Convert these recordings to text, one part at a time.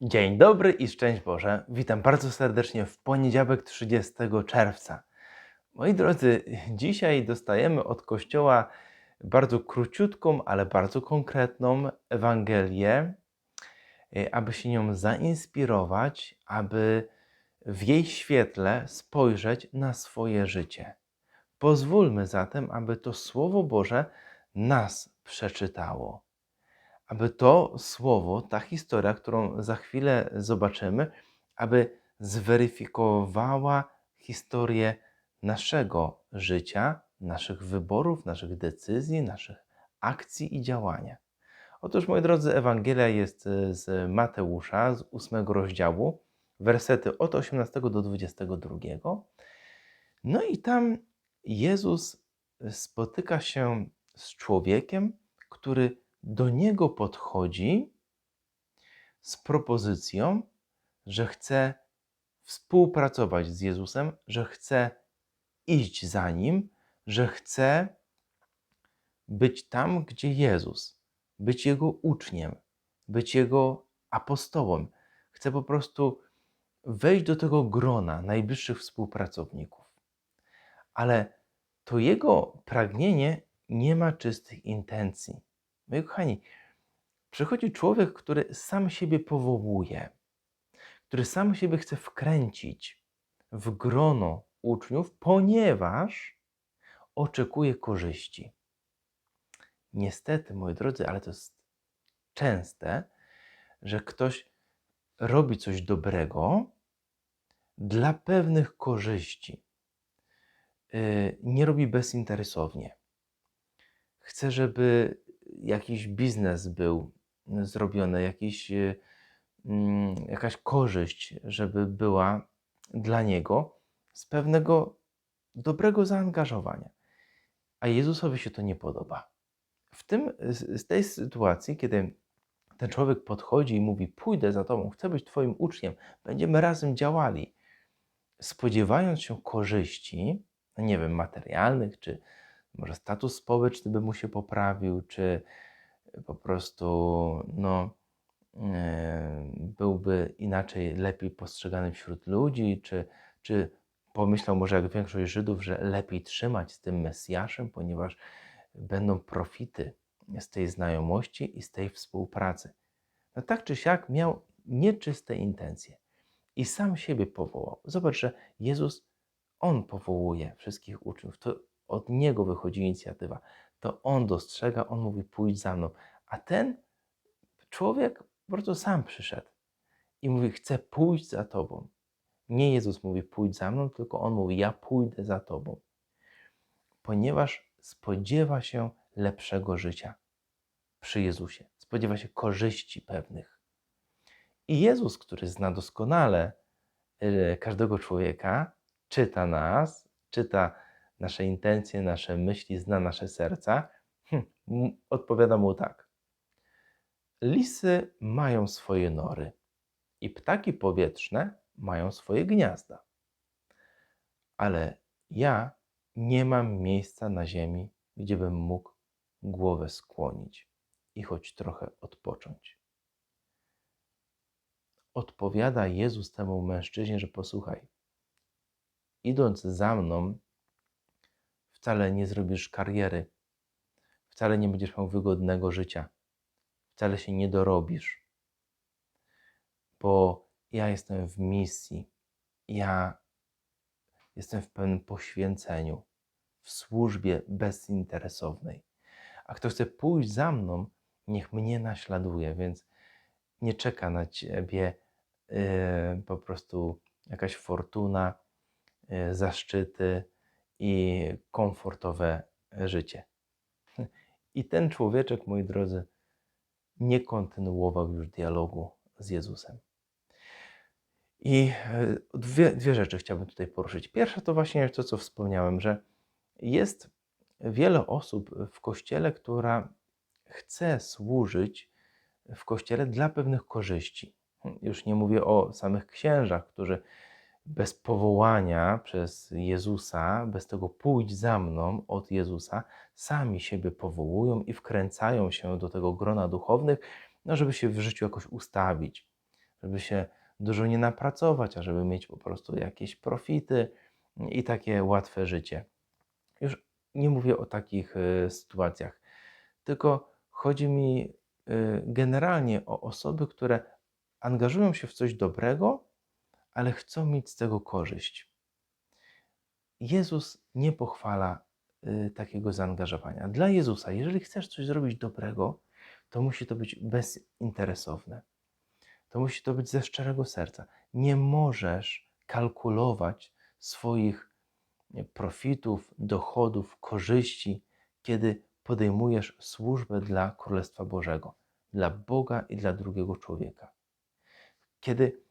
Dzień dobry i szczęść Boże. Witam bardzo serdecznie w poniedziałek 30 czerwca. Moi drodzy, dzisiaj dostajemy od Kościoła bardzo króciutką, ale bardzo konkretną Ewangelię, y, aby się nią zainspirować, aby w jej świetle spojrzeć na swoje życie. Pozwólmy zatem, aby to Słowo Boże nas przeczytało aby to słowo, ta historia, którą za chwilę zobaczymy, aby zweryfikowała historię naszego życia, naszych wyborów, naszych decyzji, naszych akcji i działania. Otóż, moi drodzy, Ewangelia jest e, z Mateusza, z ósmego rozdziału, wersety od 18 do 22. No i tam Jezus spotyka się z człowiekiem, który do niego podchodzi z propozycją, że chce współpracować z Jezusem, że chce iść za nim, że chce być tam, gdzie Jezus, być jego uczniem, być jego apostołem. Chce po prostu wejść do tego grona najbliższych współpracowników. Ale to jego pragnienie nie ma czystych intencji. Moi kochani, przychodzi człowiek, który sam siebie powołuje, który sam siebie chce wkręcić w grono uczniów, ponieważ oczekuje korzyści. Niestety, moi drodzy, ale to jest częste, że ktoś robi coś dobrego dla pewnych korzyści. Y, nie robi bezinteresownie. Chce, żeby jakiś biznes był zrobiony, jakiś, y, mm, jakaś korzyść, żeby była dla niego z pewnego dobrego zaangażowania. A Jezusowi się to nie podoba. W tym, z tej sytuacji, kiedy ten człowiek podchodzi i mówi: Pójdę za tobą, chcę być Twoim uczniem, będziemy razem działali, spodziewając się korzyści, nie wiem, materialnych czy może status społeczny by mu się poprawił, czy po prostu no, e, byłby inaczej, lepiej postrzegany wśród ludzi, czy, czy pomyślał może jak większość Żydów, że lepiej trzymać z tym Mesjaszem, ponieważ będą profity z tej znajomości i z tej współpracy. No tak czy siak miał nieczyste intencje i sam siebie powołał. Zobacz, że Jezus, On powołuje wszystkich uczniów. To od niego wychodzi inicjatywa. To on dostrzega, on mówi: pójdź za mną. A ten człowiek po prostu sam przyszedł i mówi: chcę pójść za tobą. Nie Jezus mówi: pójdź za mną, tylko on mówi: ja pójdę za tobą. Ponieważ spodziewa się lepszego życia przy Jezusie, spodziewa się korzyści pewnych. I Jezus, który zna doskonale y, każdego człowieka, czyta nas, czyta nasze intencje, nasze myśli, zna nasze serca, hm, odpowiada mu tak. Lisy mają swoje nory i ptaki powietrzne mają swoje gniazda. Ale ja nie mam miejsca na ziemi, gdzie bym mógł głowę skłonić i choć trochę odpocząć. Odpowiada Jezus temu mężczyźnie, że posłuchaj, idąc za mną, wcale nie zrobisz kariery, wcale nie będziesz miał wygodnego życia, wcale się nie dorobisz, bo ja jestem w misji, ja jestem w pełnym poświęceniu, w służbie bezinteresownej. A kto chce pójść za mną, niech mnie naśladuje, więc nie czeka na ciebie yy, po prostu jakaś fortuna, yy, zaszczyty, i komfortowe życie. I ten człowieczek, moi drodzy, nie kontynuował już dialogu z Jezusem. I e, dwie, dwie rzeczy chciałbym tutaj poruszyć. Pierwsza to właśnie to, co wspomniałem, że jest wiele osób w kościele, która chce służyć w kościele dla pewnych korzyści. Już nie mówię o samych księżach, którzy bez powołania przez Jezusa, bez tego pójdź za mną od Jezusa, sami siebie powołują i wkręcają się do tego grona duchownych, no żeby się w życiu jakoś ustawić, żeby się dużo nie napracować, a żeby mieć po prostu jakieś profity i takie łatwe życie. Już nie mówię o takich y, sytuacjach, tylko chodzi mi y, generalnie o osoby, które angażują się w coś dobrego, ale chcą mieć z tego korzyść. Jezus nie pochwala y, takiego zaangażowania. Dla Jezusa, jeżeli chcesz coś zrobić dobrego, to musi to być bezinteresowne. To musi to być ze szczerego serca. Nie możesz kalkulować swoich profitów, dochodów, korzyści, kiedy podejmujesz służbę dla Królestwa Bożego, dla Boga i dla drugiego człowieka. Kiedy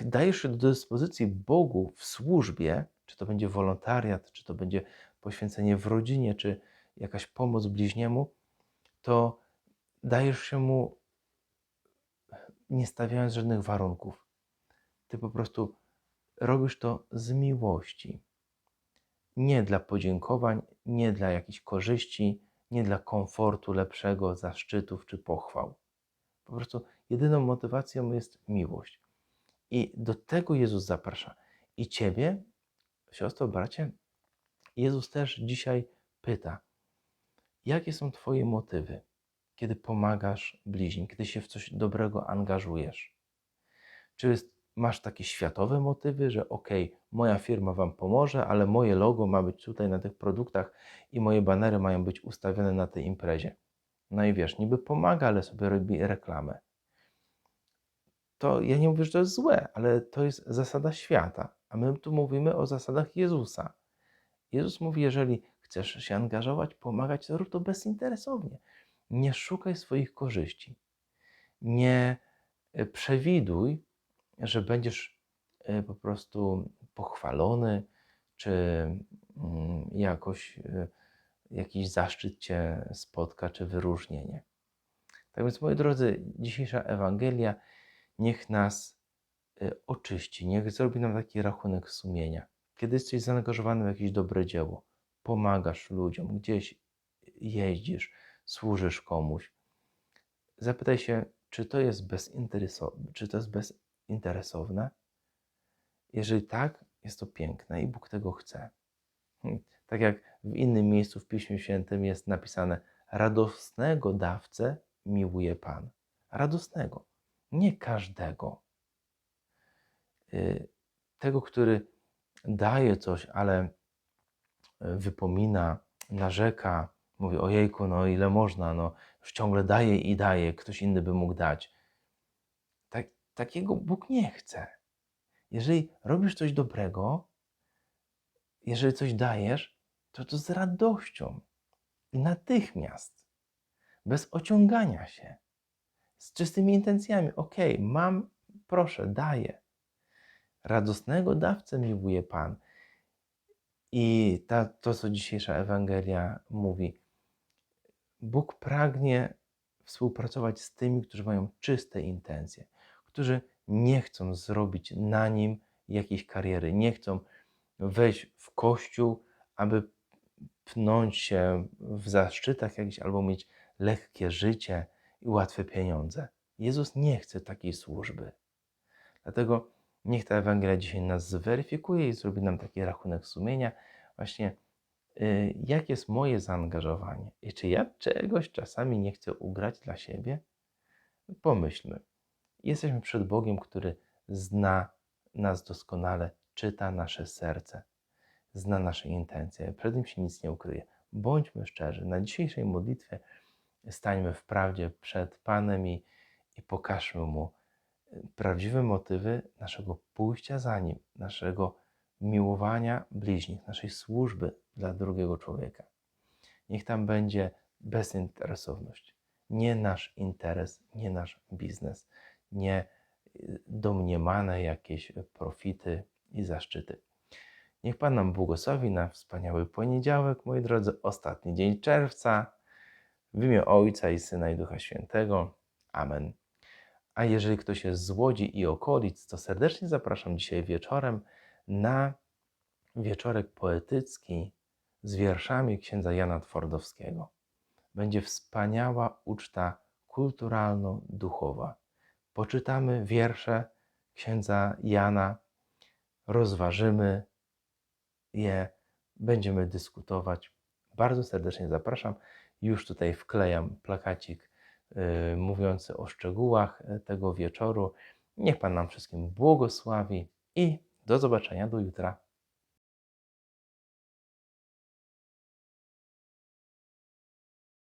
dajesz się do dyspozycji Bogu w służbie, czy to będzie wolontariat, czy to będzie poświęcenie w rodzinie, czy jakaś pomoc bliźniemu, to dajesz się mu nie stawiając żadnych warunków. Ty po prostu robisz to z miłości. Nie dla podziękowań, nie dla jakichś korzyści, nie dla komfortu lepszego, zaszczytów czy pochwał. Po prostu jedyną motywacją jest miłość. I do tego Jezus zaprasza. I ciebie, siostro, bracie, Jezus też dzisiaj pyta, jakie są Twoje motywy, kiedy pomagasz bliźnim, kiedy się w coś dobrego angażujesz? Czy jest, masz takie światowe motywy, że ok, moja firma Wam pomoże, ale moje logo ma być tutaj na tych produktach i moje banery mają być ustawione na tej imprezie? No i wiesz, niby pomaga, ale sobie robi reklamę to ja nie mówię, że to jest złe, ale to jest zasada świata, a my tu mówimy o zasadach Jezusa. Jezus mówi, jeżeli chcesz się angażować, pomagać, to rób to bezinteresownie. Nie szukaj swoich korzyści. Nie e, przewiduj, że będziesz e, po prostu pochwalony, czy mm, jakoś e, jakiś zaszczyt cię spotka, czy wyróżnienie. Tak więc, moi drodzy, dzisiejsza Ewangelia niech nas y, oczyści, niech zrobi nam taki rachunek sumienia. Kiedy jesteś zaangażowany w jakieś dobre dzieło, pomagasz ludziom, gdzieś jeździsz, służysz komuś, zapytaj się, czy to jest, bezinteresow- czy to jest bezinteresowne? Jeżeli tak, jest to piękne i Bóg tego chce. Hmm, tak jak w innym miejscu w Piśmie Świętym jest napisane: Radosnego dawcę miłuje Pan. Radosnego nie każdego. Y, tego, który daje coś, ale wypomina, narzeka, mówi: Ojejku, no ile można, no już ciągle daje i daje, ktoś inny by mógł dać. Tak, takiego Bóg nie chce. Jeżeli robisz coś dobrego, jeżeli coś dajesz, to to z radością i natychmiast, bez ociągania się z czystymi intencjami. Ok, mam, proszę, daję. Radosnego dawcę miłuje Pan. I ta, to, co dzisiejsza Ewangelia mówi, Bóg pragnie współpracować z tymi, którzy mają czyste intencje, którzy nie chcą zrobić na nim jakiejś kariery, nie chcą wejść w kościół, aby pnąć się w zaszczytach jakichś albo mieć lekkie życie, i łatwe pieniądze. Jezus nie chce takiej służby. Dlatego niech ta Ewangelia dzisiaj nas zweryfikuje i zrobi nam taki rachunek sumienia, właśnie yy, jakie jest moje zaangażowanie i czy ja czegoś czasami nie chcę ugrać dla siebie? Pomyślmy. Jesteśmy przed Bogiem, który zna nas doskonale, czyta nasze serce, zna nasze intencje. Przed nim się nic nie ukryje. Bądźmy szczerzy. Na dzisiejszej modlitwie stańmy w prawdzie przed Panem i, i pokażmy Mu y, prawdziwe motywy naszego pójścia za Nim, naszego miłowania bliźnich, naszej służby dla drugiego człowieka. Niech tam będzie bezinteresowność. Nie nasz interes, nie nasz biznes, nie y, domniemane jakieś profity i zaszczyty. Niech Pan nam błogosławi na wspaniały poniedziałek, moi drodzy, ostatni dzień czerwca. W imię Ojca i Syna i Ducha Świętego. Amen. A jeżeli ktoś jest z Łodzi i okolic, to serdecznie zapraszam dzisiaj wieczorem na wieczorek poetycki z wierszami księdza Jana Twardowskiego. Będzie wspaniała uczta kulturalno-duchowa. poczytamy wiersze księdza Jana, rozważymy je, będziemy dyskutować. Bardzo serdecznie zapraszam. Już tutaj wklejam plakacik y, mówiący o szczegółach y, tego wieczoru. Niech Pan nam wszystkim błogosławi i do zobaczenia do jutra.